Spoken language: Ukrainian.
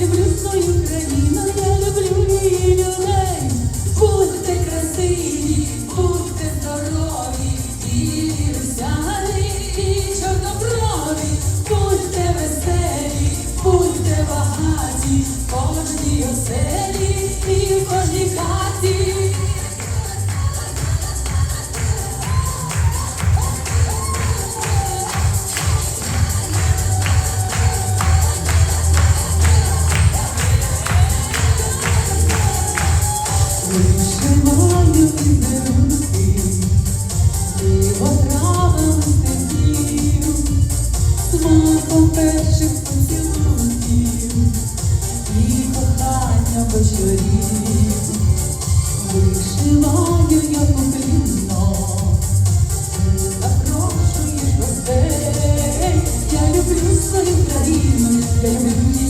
люблю свою країну. Перших поцілунків і кохання вечорів вишиваю я поплінно, запрошуєш гостей, я люблю свою країну, я люблю.